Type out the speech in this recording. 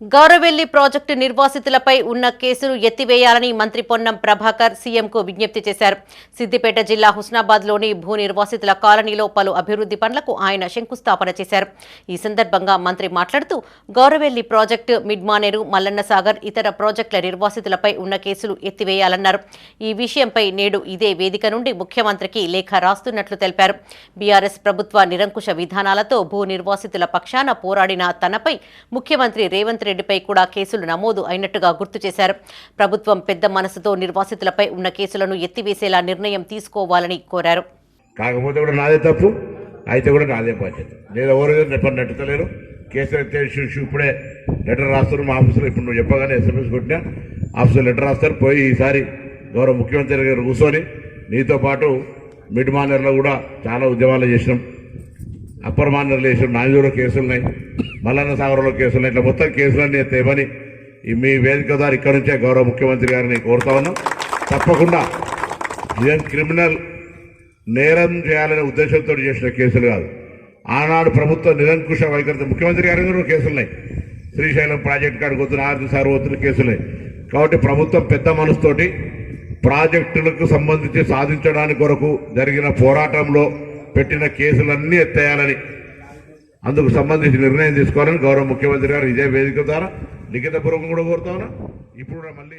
Gouravelli project నిర్వాసితులపై ఉన్న కేసును ఎత్తివేయాలని మంత్రి పొన్నం ప్రభాకర్ సీఎంకు విజ్ఞప్తి చేశారు. సిద్దిపేట జిల్లా హుస్నాబాద్లోని భూ నిర్వాసితుల కాలనీలో పలు అభివృద్ధి పనులకు ఆయన శంకుస్థాపన చేశారు. ఈ సందర్భంగా మంత్రి మాట్లాడుతూ గౌరవెల్లి ప్రాజెక్టు మిడ్మానేరు మల్లన్న సాగర్ ఇతర ప్రాజెక్టుల నిర్వాసితులపై ఉన్న కేసులు ఎత్తివేయాలన్నారు. ఈ విషయంపై నేడు ఇదే వేదిక నుండి ముఖ్యమంత్రికి లేఖ రాస్తున్నట్లు తెలిపారు. బీఆర్ఎస్ ప్రభుత్వ నిరంకుశ విధానాలతో భూ నిర్వాసితుల పక్షాన పోరాడిన తనపై ముఖ్యమంత్రి రేవంత్ రెడ్డిపై కూడా కేసులు నమోదు అయినట్టుగా గుర్తు చేశారు. ప్రభుత్వం పెద్ద మనసుతో నిర్వాసితులపై ఉన్న కేసులను ఎత్తివేసేలా నిర్ణయం తీసుకోవాలని కోరారు. కాకపోతే కూడా నాదే తప్పు అయితే కూడా నాదే బాధ్యత. నేను ఎవరు నెప్పని నెట్టలేరు కేసులు ఎత్తేసి ఇప్పుడే లెటర్ రాస్తారు మా ఆఫీసులో ఇప్పుడు నువ్వు చెప్పగానే ఎస్ఎంఎస్ కొట్టినా ఆఫీసులో లెటర్ రాస్తారు. పోయి ఈసారి గౌరవ ముఖ్యమంత్రి గారు కూర్చొని నీతో పాటు మిడ్ మానర్లో కూడా చాలా ఉద్యమాలు చేసినాం. అప్పర్ మానర్లు చేసినాం. నాంజూరులో కేసులు ఉన్నాయి మల్లన్న సాగర్లో కేసులు ఇట్లా మొత్తం కేసులన్నీ ఎత్తేమని మీ వేదిక ద్వారా ఇక్కడ నుంచే గౌరవ ముఖ్యమంత్రి గారిని కోరుతా ఉన్నాం. తప్పకుండా ఇదేం క్రిమినల్ నేరం చేయాలనే ఉద్దేశంతో చేసిన కేసులు కాదు. ఆనాడు ప్రభుత్వ నిరంకుశ వైఖరితో ముఖ్యమంత్రి గారి కూడా కేసులు ఉన్నాయి. శ్రీశైలం ప్రాజెక్ట్ కాడికి వస్తున్న ఆర్థిక సార్ వస్తున్న కేసులున్నాయి కాబట్టి ప్రభుత్వం పెద్ద మనసుతోటి ప్రాజెక్టులకు సంబంధించి సాధించడానికి కొరకు జరిగిన పోరాటంలో పెట్టిన కేసులన్నీ ఎత్తేయాలని అందుకు సంబంధించి నిర్ణయం తీసుకోవాలని గౌరవ ముఖ్యమంత్రి గారు ఇదే వేదిక ద్వారా లిఖితపూర్వకం కూడా కోరుతా ఇప్పుడు మళ్ళీ